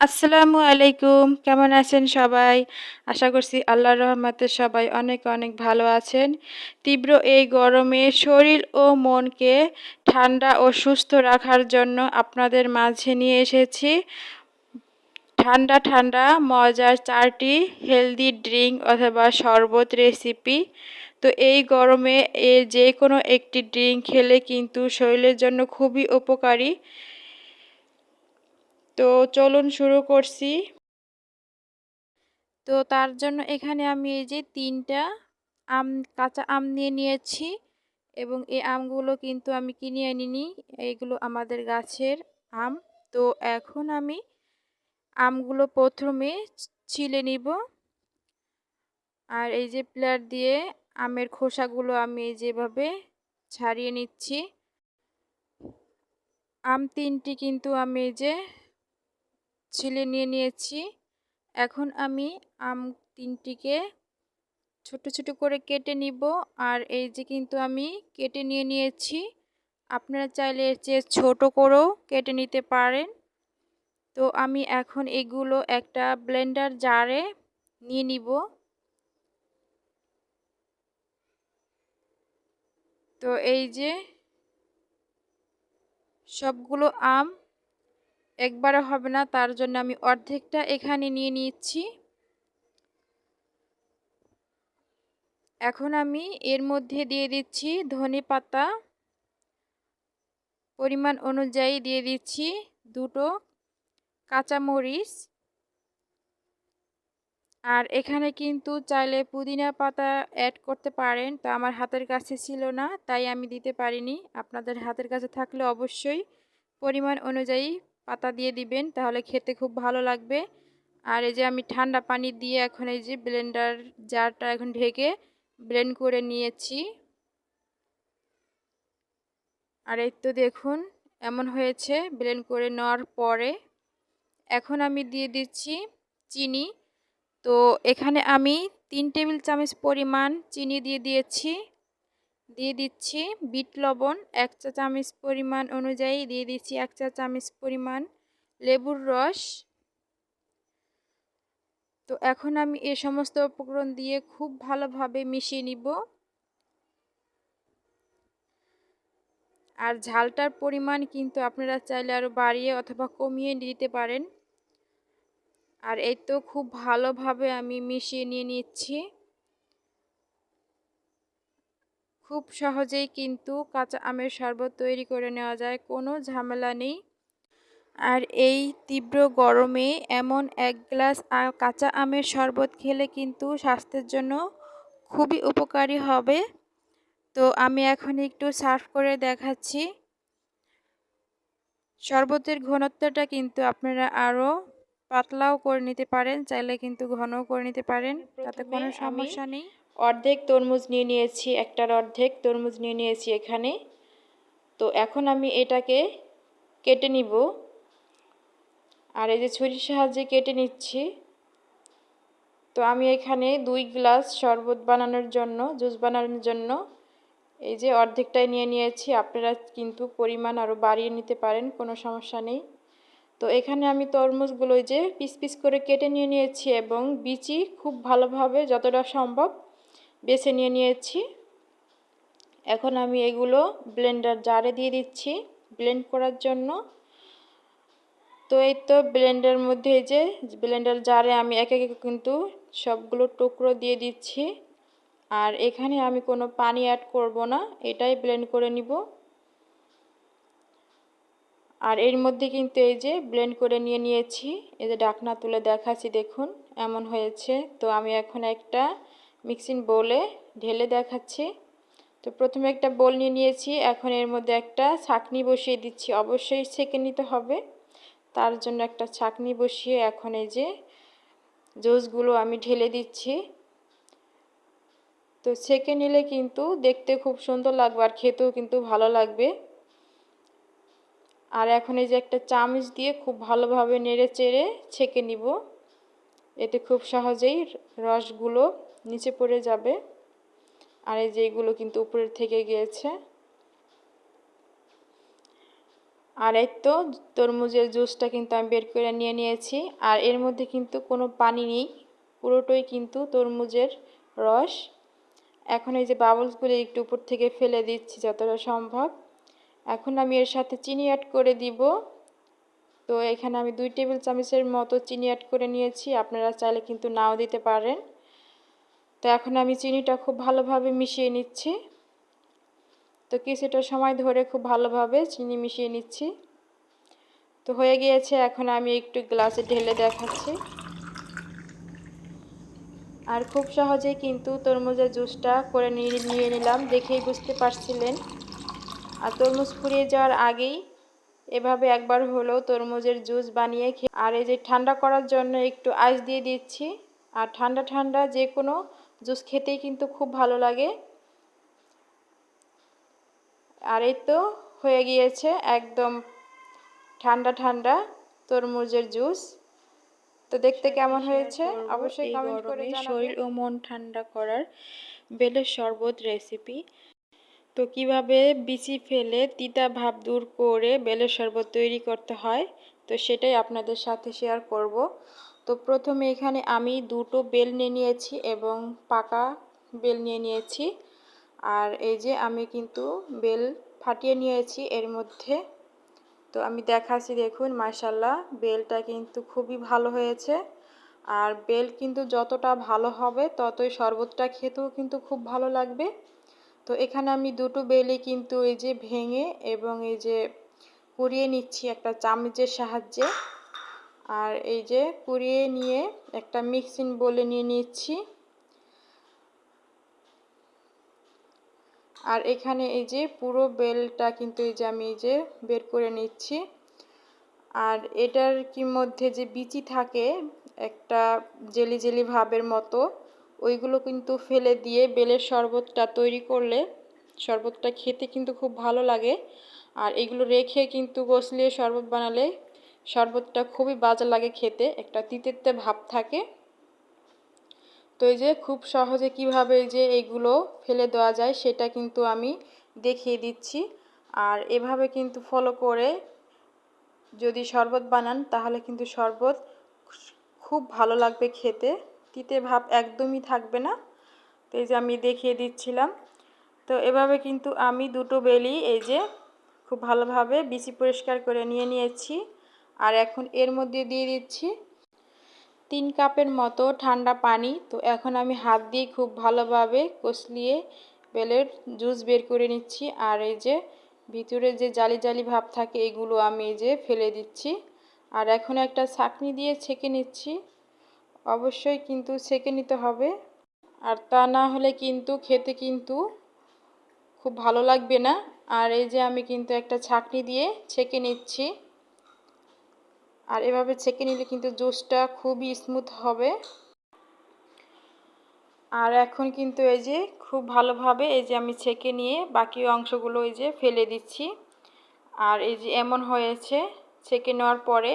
আসসালামু আলাইকুম। কেমন আছেন সবাই? আশা করছি আল্লাহর রহমতে সবাই অনেক অনেক ভালো আছেন। তীব্র এই গরমে শরীর ও মনকে ঠান্ডা ও সুস্থ রাখার জন্য আপনাদের মাঝে নিয়ে এসেছি ঠান্ডা ঠান্ডা মজার চারটি হেলদি ড্রিঙ্ক অথবা শরবত রেসিপি তো এই গরমে এ যে কোনো একটি ড্রিঙ্ক খেলে কিন্তু শরীরের জন্য খুবই উপকারী। তো চলুন শুরু করছি। তো তার জন্য এখানে আমি এই যে তিনটা আম, কাঁচা আম নিয়ে নিয়েছি এবং এই আমগুলো কিন্তু আমি কিনে আনিনি। এইগুলো আমাদের গাছের আম। তো এখন আমি আমগুলো প্রথমে ছিলে নিব। আর এই যে প্লেয়ার দিয়ে আমের খোসাগুলো আমি যেভাবে ছাড়িয়ে নিচ্ছি। আম তিনটি কিন্তু আমি যে ছিলে নিয়ে নিয়েছি। এখন আমি আম তিনটিকে ছোট ছোট করে কেটে নিব। আর এই যে কিন্তু আমি কেটে নিয়ে নিয়েছি, আপনারা চাইলে এর চেয়ে ছোটো করেও কেটে নিতে পারেন। তো আমি এখন এগুলো একটা ব্লেন্ডার জারে নিয়ে নিব। তো এই যে সবগুলো আম একবারে হবে না, তার জন্য আমি অর্ধেকটা এখানে নিয়ে নিচ্ছি এখন আমি এর মধ্যে দিয়ে দিচ্ছি ধনে পাতা। পরিমাণ অনুযায়ী দিয়ে দিচ্ছি দুটো কাঁচামরিচ। আর এখানে কিন্তু চাইলে পুদিনা পাতা অ্যাড করতে পারেন, তো আমার হাতের কাছে ছিল না, তাই আমি দিতে পারিনি। আপনাদের হাতের কাছে থাকলে অবশ্যই পরিমাণ অনুযায়ী পাতা দিয়ে দিবেন, তাহলে খেতে খুব ভালো লাগবে। আর এই যে আমি ঠান্ডা পানি দিয়ে এখন এই যে ব্লেন্ডার জারটা এখন ঢেকে ব্লেন্ড করে নিয়েছি। আর এই তো দেখুন, এমন হয়েছে ব্লেন্ড করে নেওয়ার পরে। এখন আমি দিয়ে দিচ্ছি চিনি। তো এখানে আমি তিন টেবিল চামচ পরিমাণ চিনি দিয়ে দিয়েছি। দিয়ে দিচ্ছি বিট লবণ, এক চা চামচ পরিমাণ অনুযায়ী দিয়ে দিচ্ছি এক চা চামচ পরিমাণ লেবুর রস। তো এখন আমি এ সমস্ত উপকরণ দিয়ে খুব ভালোভাবে মিশিয়ে নিব। আর ঝালটার পরিমাণ কিন্তু আপনারা চাইলে আরও বাড়িয়ে অথবা কমিয়ে দিতে পারেন। আর এই তো খুব ভালোভাবে আমি মিশিয়ে নিয়ে নিচ্ছি। খুব সহজেই কিন্তু কাঁচা আমের শরবত তৈরি করে নেওয়া যায় কোনো ঝামেলা নেই। আর এই তীব্র গরমে এমন এক গ্লাস কাঁচা আমের শরবত খেলে কিন্তু স্বাস্থ্যের জন্য খুবই উপকারী হবে। তো আমি এখন একটু সার্ভ করে দেখাচ্ছি। শরবতের ঘনত্বটা কিন্তু আপনারা আরও পাতলাও করে নিতে পারেন চাইলে কিন্তু ঘনও করে নিতে পারেন তাতে কোনো সমস্যা নেই। অর্ধেক তরমুজ নিয়ে নিয়েছি, একটার অর্ধেক তরমুজ নিয়ে নিয়েছি এখানে। তো এখন আমি এটাকে কেটে নিব। আর এই যে ছুরির সাহায্যে কেটে নিচ্ছি। তো আমি এখানে দুই গ্লাস শরবত বানানোর জন্য, জুস বানানোর জন্য এই যে অর্ধেকটাই নিয়ে নিয়েছি। আপনারা কিন্তু পরিমাণ আরও বাড়িয়ে নিতে পারেন, কোনো সমস্যা নেই। তো এখানে আমি তরমুজগুলো যে পিস পিস করে কেটে নিয়ে নিয়েছি এবং বিচি খুব ভালোভাবে যতটা সম্ভব বেছে নিয়ে নিয়েছি। এখন আমি এগুলো ব্লেন্ডার জারে দিয়ে দিচ্ছি ব্লেন্ড করার জন্য। তো এই তো ব্লেন্ডার মধ্যে এই যে ব্লেন্ডার জারে আমি এক এক কিন্তু সবগুলো টুকরো দিয়ে দিচ্ছি। আর এখানে আমি কোনো পানি অ্যাড করব না, এটাই ব্লেন্ড করে নিব। আর এর মধ্যে কিন্তু এই যে ব্লেন্ড করে নিয়ে নিয়েছি, এই যে ডাকনা তুলে দেখাচ্ছি দেখুন, এমন হয়েছে। তো আমি এখন একটা মিক্সিং বোলে ঢেলে দেখাচ্ছি। তো প্রথমে একটা বোল নিয়ে নিয়েছি, এখন এর মধ্যে একটা ছাকনি বসিয়ে দিচ্ছি। অবশ্যই সেকে নিতে হবে। তার জন্য একটা ছাকনি বসিয়ে এখন এই যে জুসগুলো আমি ঢেলে দিচ্ছি। তো ছেঁকে নিলে কিন্তু দেখতে খুব সুন্দর লাগবে আর খেতেও কিন্তু ভালো লাগবে। আর এখন এই যে একটা চামচ দিয়ে খুব ভালোভাবে নেড়ে চেড়ে ছেঁকে নিব। এতে খুব সহজেই রসগুলো নিচে পড়ে যাবে। আর এই যে এগুলো কিন্তু উপরের থেকে গিয়েছে। আর এই তো তরমুজের জুসটা কিন্তু আমি বের করে নিয়ে নিয়েছি। আর এর মধ্যে কিন্তু কোনো পানি নেই। পুরোটাই কিন্তু তরমুজের রস। এখন এই যে বাবলসগুলি একটু উপর থেকে ফেলে দিচ্ছি যতটা সম্ভব। এখন আমি এর সাথে চিনি অ্যাড করে দিব। তো এখানে আমি দুই টেবিল চামচের মতো চিনি অ্যাড করে নিয়েছি। আপনারা চাইলে কিন্তু নাও দিতে পারেন। তো এখন আমি চিনিটা খুব ভালোভাবে মিশিয়ে নিচ্ছি। তো কিছুটা সময় ধরে খুব ভালোভাবে চিনি মিশিয়ে নিচ্ছি। তো হয়ে গিয়েছে, এখন আমি একটু গ্লাসে ঢেলে দেখাচ্ছি। আর খুব সহজেই কিন্তু তরমুজের জুসটা করে নিয়ে নিলাম, দেখেই বুঝতে পারছিলেন। আর তরমুজ ফুরিয়ে যাওয়ার আগেই এভাবে একবার হলো তরমুজের জুস বানিয়ে আর এই যে ঠান্ডা করার জন্য একটু আইস দিয়ে দিচ্ছি। আর ঠান্ডা ঠান্ডা যে কোনো জুস খেতেই কিন্তু খুব ভালো লাগে। আর এই তো হয়ে গিয়েছে একদম ঠান্ডা ঠান্ডা তরমুজের জুস। তো দেখতে কেমন হয়েছে? অবশ্যই কমেন্ট করে শরীর ও মন ঠান্ডা করার বেলের শরবত রেসিপি তো কীভাবে বিচি ফেলে তিতা ভাব দূর করে বেলের শরবত তৈরি করতে হয় তো সেটাই আপনাদের সাথে শেয়ার করব। তো প্রথমে এখানে আমি দুটো বেল নিয়ে নিয়েছি এবং পাকা বেল নিয়ে নিয়েছি। আর এই যে আমি কিন্তু বেল ফাটিয়ে নিয়েছি এর মধ্যে। তো আমি দেখাচ্ছি, দেখুন মার্শাল্লাহ বেলটা কিন্তু খুবই ভালো হয়েছে। আর বেল কিন্তু যতটা ভালো হবে, ততই শরবতটা খেতেও কিন্তু খুব ভালো লাগবে। তো এখানে আমি দুটো বেলি কিন্তু এই যে ভেঙে এবং এই যে কুড়িয়ে নিচ্ছি একটা চামচের সাহায্যে। আর এই যে কুড়িয়ে নিয়ে একটা মিক্সিং বলে নিয়ে নিচ্ছি। আর এখানে এই যে পুরো বেলটা কিন্তু এই যে আমি এই যে বের করে নিচ্ছি। আর এটার কি মধ্যে যে বিচি থাকে, একটা জেলি জেলি ভাবের মতো, ওইগুলো কিন্তু ফেলে দিয়ে বেলের শরবতটা তৈরি করলে শরবতটা খেতে কিন্তু খুব ভালো লাগে। আর এগুলো রেখে কিন্তু গসলিয়ে শরবত বানালে শরবতটা খুবই বাজে লাগে খেতে, একটা তিতেতে ভাব থাকে। তো এই যে খুব সহজে কীভাবে যে এইগুলো ফেলে দেওয়া যায় সেটা কিন্তু আমি দেখিয়ে দিচ্ছি। আর এভাবে কিন্তু ফলো করে যদি শরবত বানান তাহলে কিন্তু শরবত খুব ভালো লাগবে খেতে। তিতে ভাব একদমই থাকবে না। তো এই যে আমি দেখিয়ে দিচ্ছিলাম। তো এভাবে কিন্তু আমি দুটো বেলি এই যে খুব ভালোভাবে বিচি পরিষ্কার করে নিয়ে নিয়েছি। আর এখন এর মধ্যে দিয়ে দিচ্ছি তিন কাপের মতো ঠান্ডা পানি। তো এখন আমি হাত দিয়ে খুব ভালোভাবে কষলিয়ে বেলের জুস বের করে নিচ্ছি। আর এই যে ভিতরে যে জালি জালি ভাব থাকে, এগুলো আমি এই যে ফেলে দিচ্ছি। আর এখন একটা ছাকনি দিয়ে ছেঁকে নিচ্ছি। অবশ্যই কিন্তু ছেঁকে নিতে হবে। আর তা না হলে কিন্তু খেতে কিন্তু খুব ভালো লাগবে না। আর এই যে আমি কিন্তু একটা ছাকনি দিয়ে ছেঁকে নিচ্ছি। আর এভাবে ছেঁকে নিলে কিন্তু জুসটা খুবই স্মুথ হবে। আর এখন কিন্তু এই যে খুব ভালোভাবে এই যে আমি ছেঁকে নিয়ে বাকি অংশগুলো এই যে ফেলে দিচ্ছি। আর এই যে এমন হয়েছে ছেঁকে নেওয়ার পরে,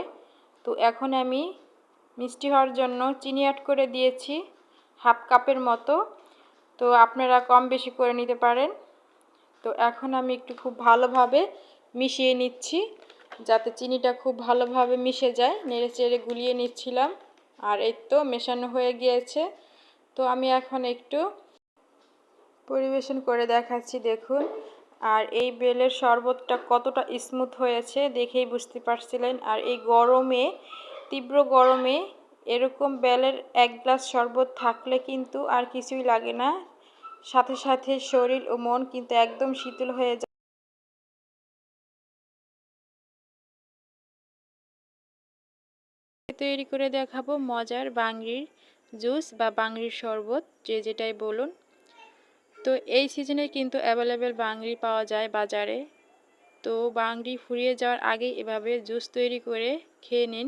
তো এখন আমি মিষ্টি হওয়ার জন্য চিনি অ্যাড করে দিয়েছি হাফ কাপের মতো। তো আপনারা কম বেশি করে নিতে পারেন। তো এখন আমি একটু খুব ভালোভাবে মিশিয়ে নিচ্ছি। যাতে চিনিটা খুব ভালোভাবে মিশে যায়। নেড়ে চেড়ে গুলিয়ে নিচ্ছিলাম। আর এই তো মেশানো হয়ে গিয়েছে। তো আমি এখন একটু পরিবেশন করে দেখাচ্ছি, দেখুন। আর এই বেলের শরবতটা কতটা স্মুথ হয়েছে দেখেই বুঝতে পারছিলেন। আর এই গরমে, তীব্র গরমে এরকম বেলের এক গ্লাস শরবত থাকলে কিন্তু আর কিছুই লাগে না। সাথে সাথে শরীর ও মন কিন্তু একদম শীতল হয়ে যায়। তৈরি করে দেখাবো মজার বাংরির জুস বা বাংরির শরবত, যে যেটাই বলুন। তো এই সিজনে কিন্তু অ্যাভেলেবেল বাংরি পাওয়া যায় বাজারে। তো বাংরি ফুরিয়ে যাওয়ার আগে এভাবে জুস তৈরি করে খেয়ে নিন।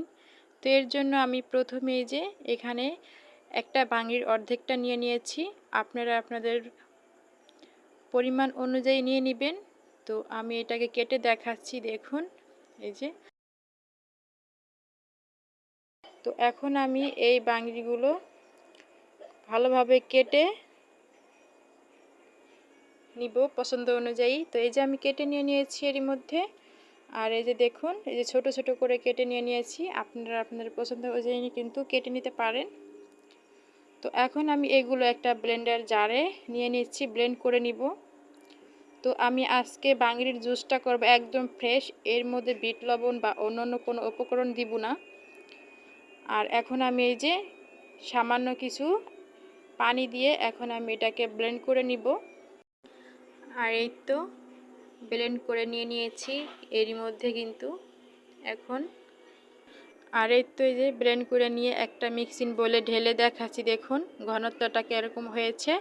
তো এর জন্য আমি প্রথমেই যে এখানে একটা বাংরির অর্ধেকটা নিয়ে নিয়েছি। আপনারা আপনাদের পরিমাণ অনুযায়ী নিয়ে নেবেন। তো আমি এটাকে কেটে দেখাচ্ছি, দেখুন। এই যে তো এখন আমি এই বাংরিগুলো ভালোভাবে কেটে নিব পছন্দ অনুযায়ী। তো এই যে আমি কেটে নিয়ে নিয়েছি এরই মধ্যে, আর এই যে দেখুন, এই যে ছোট ছোট করে কেটে নিয়ে নিয়েছি। আপনারা আপনাদের পছন্দ অনুযায়ী কিন্তু কেটে নিতে পারেন। তো এখন আমি এগুলো একটা ব্লেন্ডার জারে নিয়ে নিচ্ছি, ব্লেন্ড করে নিব। তো আমি আজকে বাঙির জুসটা করব একদম ফ্রেশ, এর মধ্যে বিট লবণ বা অন্য অন্য কোনো উপকরণ দিব না। আর এখন আমি এই যে সামান্য কিছু পানি দিয়ে এখন আমি এটাকে ব্লেন্ড করে নিব। আর এই তো ব্লেন্ড করে নিয়ে নিয়েছি, এরই মধ্যে কিন্তু এখন। আর এই তো এই যে ব্লেন্ড করে নিয়ে একটা মিক্সিং বলে ঢেলে দেখাচ্ছি, দেখুন ঘনত্বটা কীরকম হয়েছে।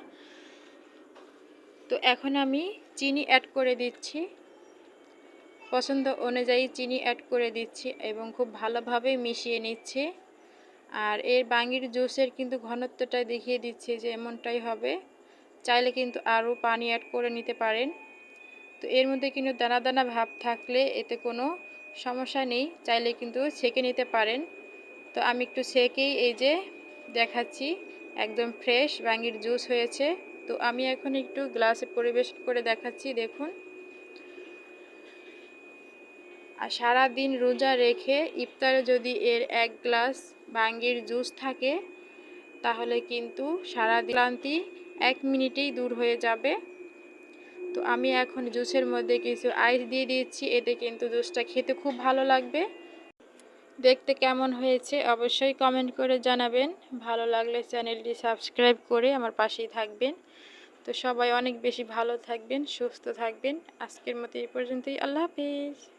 তো এখন আমি চিনি অ্যাড করে দিচ্ছি। পছন্দ অনুযায়ী চিনি অ্যাড করে দিচ্ছি এবং খুব ভালোভাবে মিশিয়ে নিচ্ছি। আর এর বাঙির জুসের কিন্তু ঘনত্বটা দেখিয়ে দিচ্ছে যে এমনটাই হবে। চাইলে কিন্তু আরও পানি অ্যাড করে নিতে পারেন। তো এর মধ্যে কিন্তু দানা দানা ভাব থাকলে এতে কোনো সমস্যা নেই। চাইলে কিন্তু ছেঁকে নিতে পারেন। তো আমি একটু ছেঁকেই এই যে দেখাচ্ছি, একদম ফ্রেশ বাঙির জুস হয়েছে। তো আমি এখন একটু গ্লাসে পরিবেশন করে দেখাচ্ছি, দেখুন। আর সারা দিন রোজা রেখে ইফতারে যদি এর এক গ্লাস বাঙ্গির জুস থাকে, তাহলে কিন্তু সারা ক্লান্তি এক মিনিটেই দূর হয়ে যাবে। তো আমি এখন জুসের মধ্যে কিছু আইস দিয়ে দিয়েছি, এতে কিন্তু জুসটা খেতে খুব ভালো লাগবে। দেখতে কেমন হয়েছে অবশ্যই কমেন্ট করে জানাবেন। ভালো লাগলে চ্যানেলটি সাবস্ক্রাইব করে আমার পাশেই থাকবেন। তো সবাই অনেক বেশি ভালো থাকবেন, সুস্থ থাকবেন। আজকের মতো এই পর্যন্তই। আল্লাহ হাফিজ।